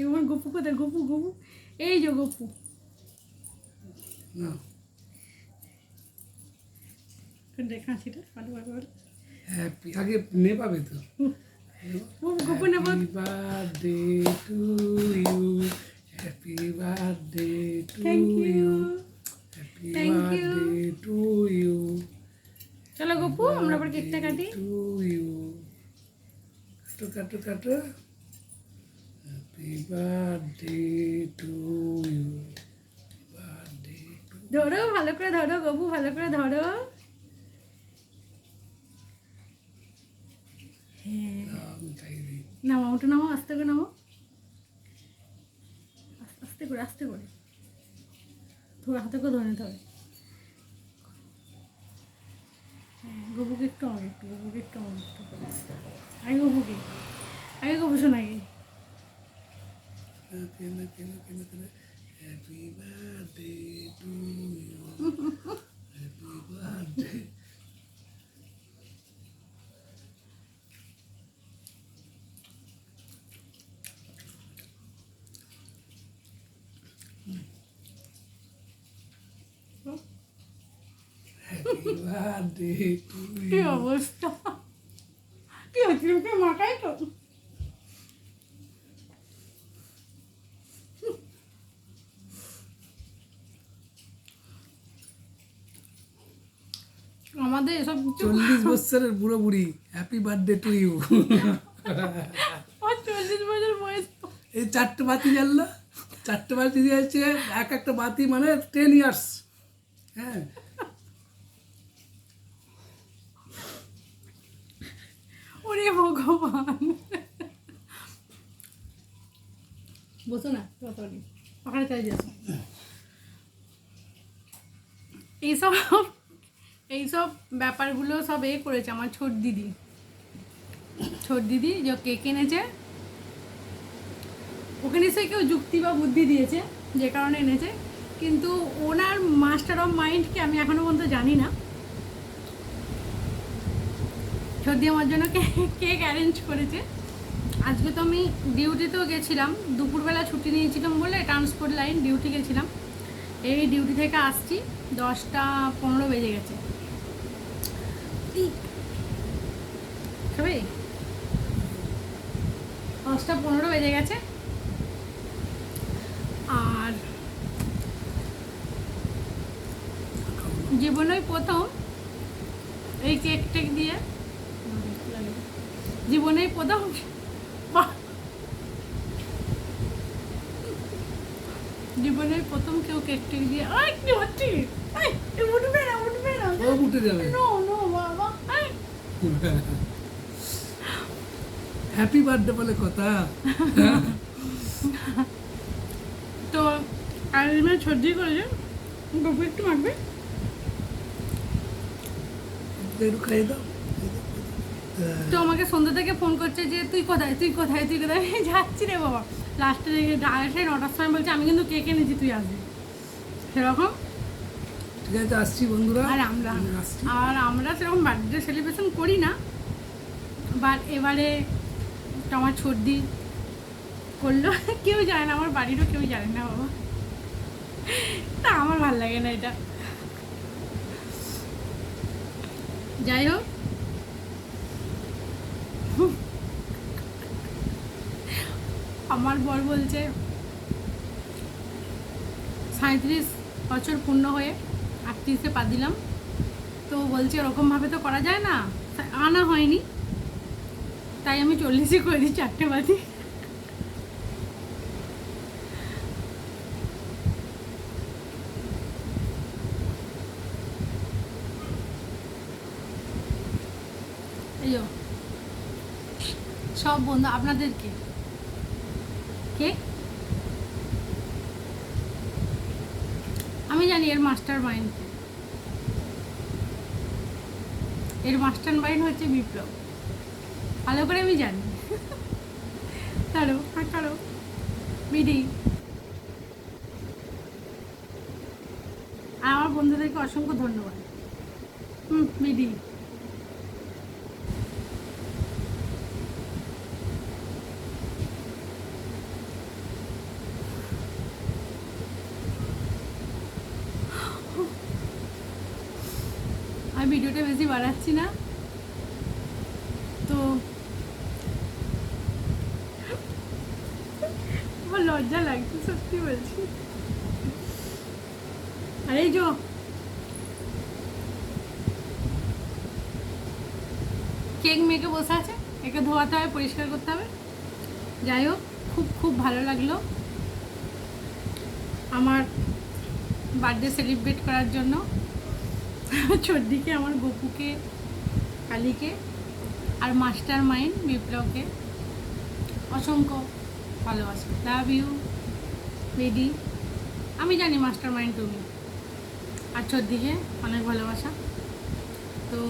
এবার গপু কোথায়? গপু গপু। এই যে গপু। না। দেখা ভালো ভালো হ্যাপি আগে নেপাবে তো। গপু গপু নেব। Happy birthday to you happy birthday to you you happy birthday to you চলো গপু আমরা আবার কেকটা কাটি। টু ইউ কাটো কাটো কাটো happy birthday to you birthday to ধরো ভালো করে ধরো গপু ভালো করে ধরো। হ্যাঁ। নামো ওটা নামো আস্তে করে নামো আস্তে- করে আস্তে করে। ধরে হাতে করে ধরে নিতে হবে। হ্যাঁ, গপুকে একটু আমাকে একটু গপুকে একটু আমাকে একটু আগে গপুকে আগে গপু শোন আগে কেন কেন কেন কেন happy birthday to you happy birthday happy birthday to কি ইউ অবস্থা কি হচ্ছে ওকে মাখাই আমাদের এসব চল্লিশ বছরের বুড়ো বুড়ি হ্যাপি বার্থডে টু ইউ চল্লিশ বছর বয়স এই চারটে বাতি জ্বাললো। চারটে বাতি দিয়েছে এক একটা বাতি মানে টেন ইয়ার্স হ্যাঁ। ওরে ভগবান। বসো না ওখানে চাই যাচ্ছ এইসব এইসব ব্যাপারগুলো সব এ করেছে আমার ছোট দিদি। ছোট দিদি যে কেক এনেছে ওকে নিশ্চয়ই কেউ যুক্তি বা বুদ্ধি দিয়েছে যে কারণে এনেছে, কিন্তু ওনার মাস্টার অফ মাইন্ডকে আমি এখনও পর্যন্ত জানি না। ছোট সর্দি আমার জন্য কেক অ্যারেঞ্জ করেছে। আজকে তো আমি ডিউটিতেও গেছিলাম, দুপুরবেলা ছুটি নিয়েছিলাম বলে ট্রান্সপোর্ট লাইন ডিউটি গেছিলাম। এই ডিউটি থেকে আসছি, দশটা পনেরো বেজে গেছে। সবাই দশটা পনেরো বেজে গেছে। আর জীবনেই প্রথম এই কেক টেক দিয়ে। জীবনেই প্রথম! জীবনের প্রথম কেউ কেক টেক দিয়ে। আই কি হচ্ছে? উঠবে না উঠবে না। উঠে যাবে। হ্যাপি বার্থডে বলে কথা। তো আইরিমের সর্দি করেছে। গপু একটু মাখবে? একটু খাইয়ে দাও। তো আমাকে সন্ধ্যা থেকে ফোন করছে যে তুই কোথায়? তুই কোথায়? তুই কোথায়? আমি যাচ্ছি রে বাবা। লাস্টে আসে নটার সময় বলছে আমি কিন্তু কেক এনেছি তুই আসবি। সেরকম ঠিক আছে আসছি বন্ধুরা। আর আমরা আর আমরা সেরকম বার্থডে সেলিব্রেশন করি না। বাট এবারে আমার সর্দি করল। কেউ জানে না আমার বাড়িরও কেউ জানে না বাবা। তা আমার ভালো লাগে না এটা। যাই হোক। আমার বর বলছে সাঁত্রিশ বছর পূর্ণ হয়ে আটত্রিশে পা দিলাম। তো বলছে ওরকমভাবে তো করা যায় না। আনা হয়নি। তাই আমি চল্লিশে করে দিই চারটে যো, সব বন্ধু আপনাদেরকে। কে আমি জানি এর মাস্টার মাইন্ড এর মাস্টার মাইন্ড হচ্ছে বিপ্লব। ভালো করে আমি জানি। কারও আর আমার বন্ধুদেরকে অসংখ্য ধন্যবাদ। হুম, বিডি। আর ভিডিওটা বেশি বাড়াচ্ছি না। তো আমার লজ্জা লাগছে, সত্যি বলছি। আর যো কেক মেখে বসে আছে, একে ধোয়াতে হবে, পরিষ্কার করতে হবে। যাই হোক, খুব খুব ভালো লাগল। আমার বার্থডে সেলিব্রেট করার জন্য। চর্দিকে, আমার গপুকে, কালীকে আর মাস্টার মাইন্ড বিপ্লবকে অসংখ্য ভালোবাসা। লাভ ইউ বেডি আমি জানি মাস্টার মাইন্ড তুমি। আর চর্দিকে অনেক ভালোবাসা। তো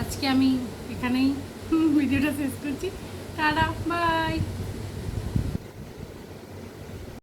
আজকে আমি এখানেই ভিডিওটা শেষ করছি। টাটা, বাই।